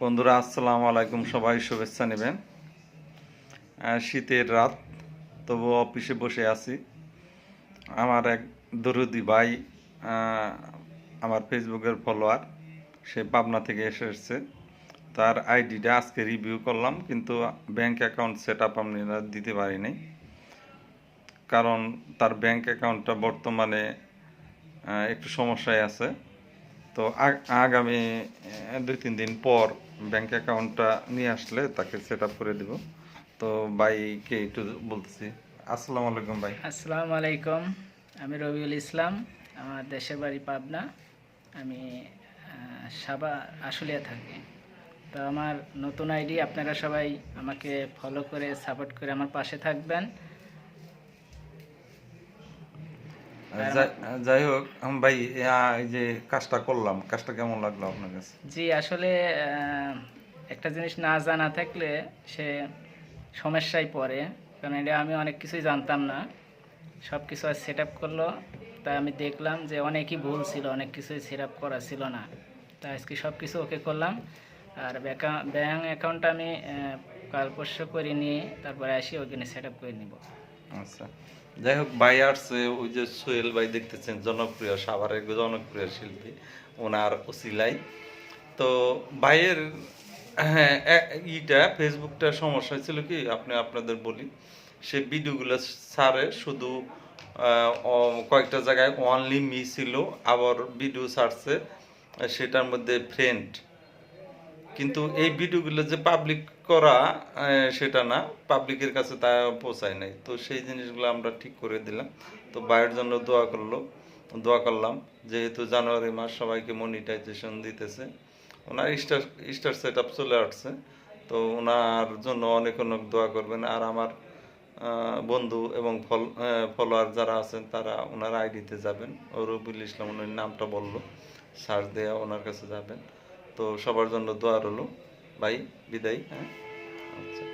বন্ধুরা, আসসালামু আলাইকুম। সবাই শুভেচ্ছা নেবেন। শীতের রাত তবু অফিসে বসে আছি। আমার এক দরুদি ভাই আমার ফেসবুকের ফলোয়ার, সে পাবনা থেকে এসেছে। তার আইডিটা আজকে রিভিউ করলাম, কিন্তু ব্যাংক অ্যাকাউন্ট সেট আপ আমি দিতে পারি নাই। কারণ তার ব্যাংক অ্যাকাউন্টটা বর্তমানে একটু সমস্যায় আছে। তো আগ- আগামী দুই, তিন দিন পর ব্যাংক অ্যাকাউন্টটা নিয়ে আসলে তাকে সেট আপ করে দিব। তো ভাইকে একটু বলতেছি? আসসালামু আলাইকুম ভাই। আসসালামু আলাইকুম। আমি রবিউল ইসলাম, আমার দেশের বাড়ি পাবনা। আমি সাবা আশুলিয়া থাকি। তো আমার নতুন আইডি আপনারা সবাই আমাকে ফলো করে সাপোর্ট করে আমার পাশে থাকবেন। যাই- হোক ভাই যে কাজটা করলাম, কাজটা কেমন লাগল আপনার কাছে? জি, আসলে একটা জিনিস না জানা থাকলে সে সমস্যায় পড়ে, কারণ এটা আমি অনেক কিছুই জানতাম না। সব কিছু আর সেট আপ করল তাই আমি দেখলাম যে অনেকই ভুল ছিল, অনেক কিছুই সেট আপ করা ছিল না। তাই আজকে সব কিছু ওকে করলাম। আর ব্যাঙ্ক অ্যাকাউন্টটা আমি কাল পরশু করে নিয়ে, তারপরে আসি, ওইখানে সেট আপ করে নিব। আচ্ছা। যাই হোক, ভাই আসছে ওই যে সোহেল ভাই দেখতেছেন, জনপ্রিয়, সাভারের জনপ্রিয় শিল্পী, ওনার ওসিলাই তো ভাইয়ের হ্যাঁ ইটা, ফেসবুকটা সমস্যা ছিল কি? আপনি আপনাদের বলি। সে ভিডিওগুলো ছাড়ে, শুধু কয়েকটা জায়গায় অনলি মি ছিল, আবার ভিডিও ছাড়ছে, সেটার মধ্যে ফ্রেন্ড কিন্তু এই ভিডিওগুলো যে পাবলিক করা সেটা না পাবলিকের কাছে তা পৌঁছায় নাই। তো সেই জিনিসগুলো আমরা ঠিক করে দিলাম। তো ভাইয়ের জন্য দোয়া করল, দোয়া করলাম। যেহেতু জানুয়ারি মাস সবাইকে মনিটাইজেশন দিতেছে, ওনার স্টার স্টার সেট আপ চলে আসছে। তো ওনার জন্য অনেক অনেক দোয়া করবেন। আর আমার বন্ধু এবং ফল ফলোয়ার যারা আছেন, তারা ওনার আইডিতে যাবেন। রবিউল ইসলাম ওনার নামটা বলল। সার্চ দেওয়া ওনার কাছে যাবেন। তো সবার জন্য দোয়া রইল। ভাই বিদায় হ্যাঁ? আচ্ছা।